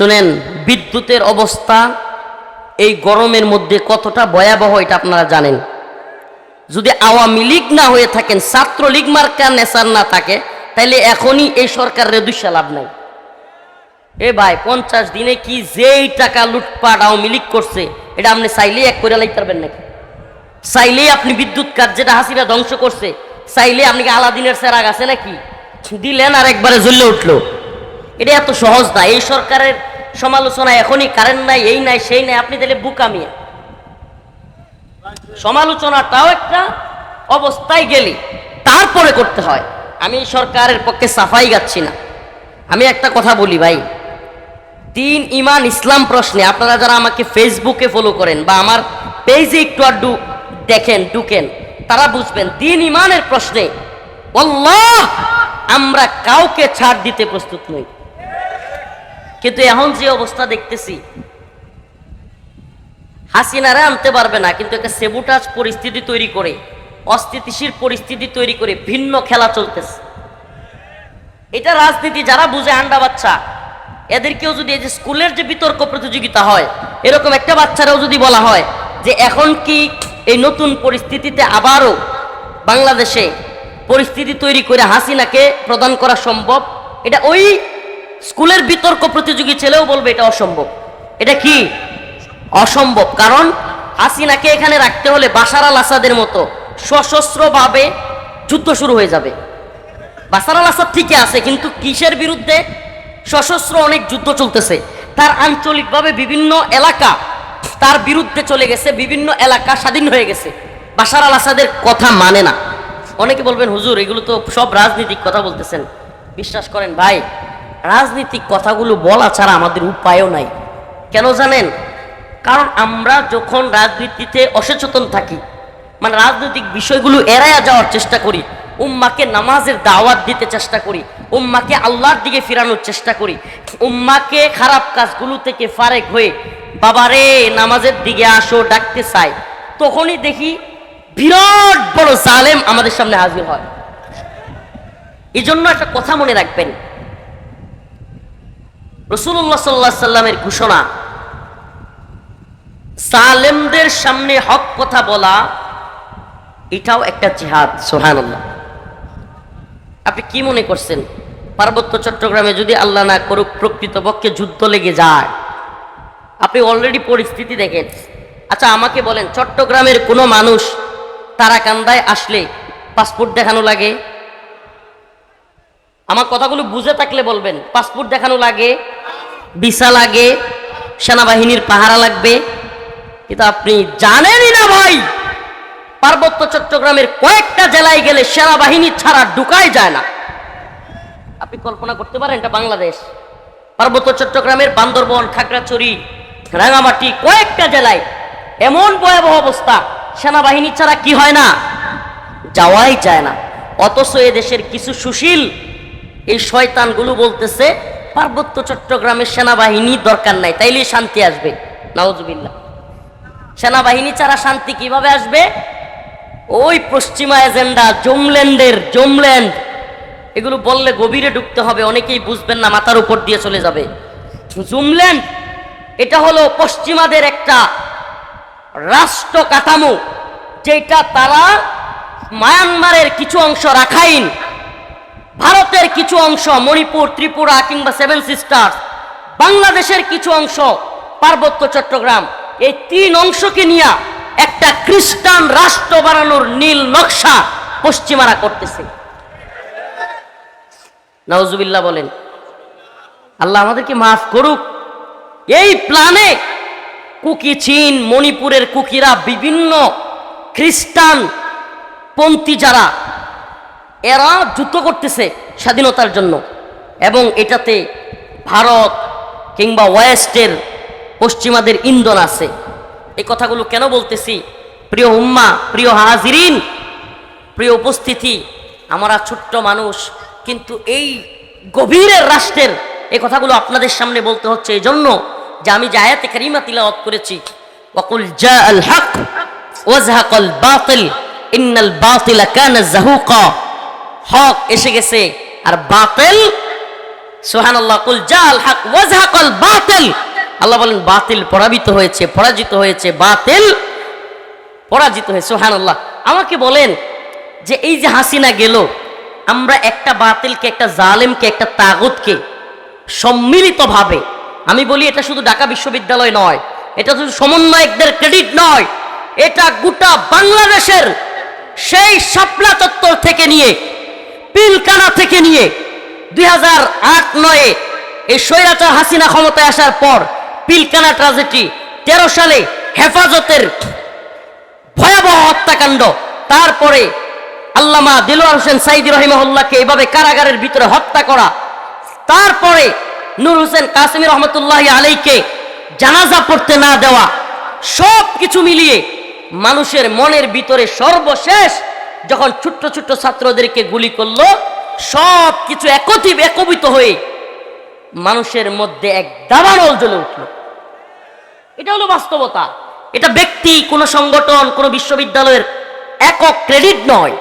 শুনেন, বিদ্যুতের অবস্থা এই গরমের মধ্যে কতটা ভয়াবহ এটা আপনারা জানেন। যদি আওয়ামী লীগ না হয়ে থাকেন ছাত্র লীগ মার্কার নেশার না থাকে তাহলে এখনই এই সরকারের দুঃসা লাভ নাই। এ ভাই, পঞ্চাশ দিনে কি যেই টাকা লুটপাট আওয়ামী লীগ করছে, এটা আপনি চাইলেই এক করে লাইতে পারবেন নাকি? চাইলেই আপনি বিদ্যুৎ কাজ যেটা হাসিরা ধ্বংস করছে চাইলে আপনি কি আলাদিনের সেরাগ আছে নাকি? দিলেন আর একবারে জ্বললে উঠল। এটা এত সহজ না, এই সরকারের সমালোচনা এখনই কারেন্ট নাই, এই নাই, সেই নাই, আপনি তাহলে বুকামিয়া সমালোচনাটাও একটা অবস্থায় গেলে, তারপরে করতে হয়। আমি সরকারের পক্ষে সাফাই গাচ্ছি না। আমি একটা কথা বলি ভাই, তিন ইমান ইসলাম প্রশ্নে আপনারা যারা আমাকে ফেসবুকে ফলো করেন বা আমার পেজে একটু আর ডু দেখেন, ঢুকেন, তারা বুঝবেন, তিন ইমানের প্রশ্নে আমরা কাউকে ছাড় দিতে প্রস্তুত নই। কিন্তু এখন যে অবস্থা দেখতেছি, হাসিনারা আনতে পারবে না, কিন্তু একটা সেবুটাজ পরিস্থিতি তৈরি করে, অস্থিতিশীল পরিস্থিতি তৈরি করে ভিন্ন খেলা চলতেছে। এটা রাজনীতি যারা বুঝে, আন্ডা বাচ্চা, এদেরকেও যদি এই যে স্কুলের যে বিতর্ক প্রতিযোগিতা হয়, এরকম একটা বাচ্চারাও যদি বলা হয় যে এখন কি এই নতুন পরিস্থিতিতে আবারও বাংলাদেশে পরিস্থিতি তৈরি করে হাসিনাকে প্রদান করা সম্ভব, এটা ওই স্কুলের বিতর্ক প্রতিযোগী ছেলেও বলবে এটা অসম্ভব। এটা কি? অসম্ভব। কারণ হাসিনাকে এখানে রাখতে হলে বাশার আল আসাদের মতো সশস্ত্রভাবে যুদ্ধ শুরু হয়ে যাবে। বাসার আল আসাদ ঠিকই আছে, কিন্তু কিসের বিরুদ্ধে সশস্ত্র অনেক যুদ্ধ চলতেছে? তার আঞ্চলিকভাবে বিভিন্ন এলাকা তার বিরুদ্ধে চলে গেছে, বিভিন্ন এলাকা স্বাধীন হয়ে গেছে। বাসার আল আসাদের কথা মানে না। অনেকে বলবেন, হুজুর, এগুলো তো সব রাজনীতিক কথা বলতেছেন। বিশ্বাস করেন ভাই রাজনীতিক কথাগুলো বলা ছাড়া আমাদের উপায়ও নাই। কেন জানেন? কারণ আমরা যখন রাজনীতিতে অসচেতন থাকি মানে রাজনৈতিক বিষয়গুলো এড়াইয়া যাওয়ার চেষ্টা করি, উম্মাকে নামাজের দাওয়াত দিতে চেষ্টা করি, উম্মাকে আল্লাহর দিকে ফিরানোর চেষ্টা করি, উম্মাকে খারাপ কাজগুলো থেকে ফারেক হয়ে, বাবারে, নামাজের দিকে আসো, ডাকতে চাই। তখনই দেখি বিরাট বড় জালেম আমাদের সামনে হাজির হয়। এই জন্য একটা কথা মনে রাখবেন রসুল্লাহ সাল্লাহ সাল্লামের ঘোষণা, সালেমদের সামনে হক কথা বলা, এটাও একটা জিহাদ সোহানুল্লাহ আপনি কি মনে করছেন? পার্বত্য চট্টগ্রামে যদি আল্লাহ না করুক, প্রকৃতপক্ষে যুদ্ধ লেগে যায়। আপনি অলরেডি পরিস্থিতি দেখেন। আচ্ছা আমাকে বলেন, চট্টগ্রামের কোনো মানুষ তারাকান্দায় আসলে পাসপোর্ট দেখানো লাগে? আমার কথাগুলো বুঝে থাকলে বলবেন, পাসপোর্ট দেখানো লাগে? ভিসা লাগে, সেনাবাহিনীর পাহারা লাগবে। কিন্তু আপনি জানেনই না ভাই, পার্বত্য চট্টগ্রামের কয়েকটা জেলায় গেলে সেনাবাহিনী ছাড়া ঢুকাই যায় না। আপনি কল্পনা করতে পারেন এটা বাংলাদেশ। পার্বত্য চট্টগ্রামের বান্দরবন, খাগড়াছড়ি, রাঙামাটি, কয়েকটা জেলায় এমন ভয়াবহ অবস্থা, সেনাবাহিনী ছাড়া কি হয় না? যাওয়াই যায় না। অথচ এ দেশের কিছু সুশীল এই শয়তানগুলো বলতেছে পার্বত্য চট্টগ্রামের সেনাবাহিনী দরকার নাই তাইলে শান্তি আসবে। নাউজুবিল্লাহ। সেনাবাহিনী ছাড়া শান্তি কীভাবে আসবে? ওই পশ্চিমা এজেন্ডা, জমল্যান্ডের, জমল্যান্ড। এগুলো বললে গভীরে ঢুকতে হবে, অনেকেই বুঝবেন না, মাথার উপর দিয়ে চলে যাবে। জুমল্যান্ড, এটা হলো পশ্চিমাদের একটা রাষ্ট্র কাঠামো, যেটা তারা মায়ানমারের কিছু অংশ রাখাইন। ভারতের কিছু অংশ, মণিপুর, ত্রিপুরা কিংবা সেভেন সিস্টার্স বাংলাদেশের কিছু অংশ, পার্বত্য চট্টগ্রাম, এই তিন অংশকে নিয়ে একটা খ্রিস্টান রাষ্ট্র বানানোর নীল নকশা পশ্চিমারা করতেছে। নওজুবিল্লাহ বলেন, আল্লাহ আমাদেরকে মাফ করুক। এই প্ল্যানে কুকি চীন, মণিপুরের কুকিরা বিভিন্ন খ্রিস্টান পন্থী যারা এরা যুদ্ধ করতেছে স্বাধীনতার জন্য। এবং এটাতে ভারত কিংবা ওয়েস্টের পশ্চিমাদের ইন্ধন আছে। এই কথাগুলো কেন বলতেছি? প্রিয় উম্মা, প্রিয় হাজিরিন, প্রিয় উপস্থিতি, আমরা ছোট্ট মানুষ, কিন্তু এই গভীরের রাষ্ট্রের এই কথাগুলো আপনাদের সামনে বলতে হচ্ছে এই জন্য যে আমি যে আয়াতে কারিমা তিলাওয়াত করেছি, ওয়াকুল জা আল হক, ওয়াজহাকাল বাতিল, ইন্নাল বাতিলা কানা জাহুকা। হক এসে গেছে। আর বাতিল সোহান আল্লাহ কুল জাল হাক ওয়াজহাকাল বাতিল। আল্লাহ বলেন, বাতিল পরাজিত হয়েছে পরাজিত হয়েছে, বাতিল পরাজিত হয়েছে সোহান আল্লাহ আমাকে বলেন যে এই যে হাসিনা গেল, আমরা একটা বাতিলকে, একটা জালেমকে, একটা তাগুতকে সম্মিলিতভাবে, আমি বলি এটা শুধু ঢাকা বিশ্ববিদ্যালয় নয়, এটা শুধু সমন্বয়কদের ক্রেডিট নয়, এটা গোটা বাংলাদেশের সেই শাপলা চত্বর থেকে নিয়ে পিলকানা থেকে নিয়ে দুই হাজার আট নয়ে এই স্বৈরাচার হাসিনা ক্ষমতায় আসার পর পিলকানা ট্রাজেডি তেরো সালে হেফাজতের ভয়াবহ হত্যাকাণ্ড। তারপরে আল্লামা দিলওয়ার হোসেন সাইদি রহিমহল্লাকে এভাবে কারাগারের ভিতরে হত্যা করা। তারপরে নূর হোসেন কাসিমি রহমতুল্লাহ আলাইকে জানাজা পড়তে না দেওয়া। সব কিছু মিলিয়ে মানুষের মনের ভিতরে সর্বশেষ যখন ছোট্ট ছোট্ট ছাত্রদেরকে গুলি করল, সব কিছু একত্রিত একবিত হয়ে মানুষের মধ্যে এক দাবানল জ্বলে উঠল। এটা হলো বাস্তবতা। এটা ব্যক্তি, কোনো সংগঠন, কোনো বিশ্ববিদ্যালয়ের একক ক্রেডিট নয়।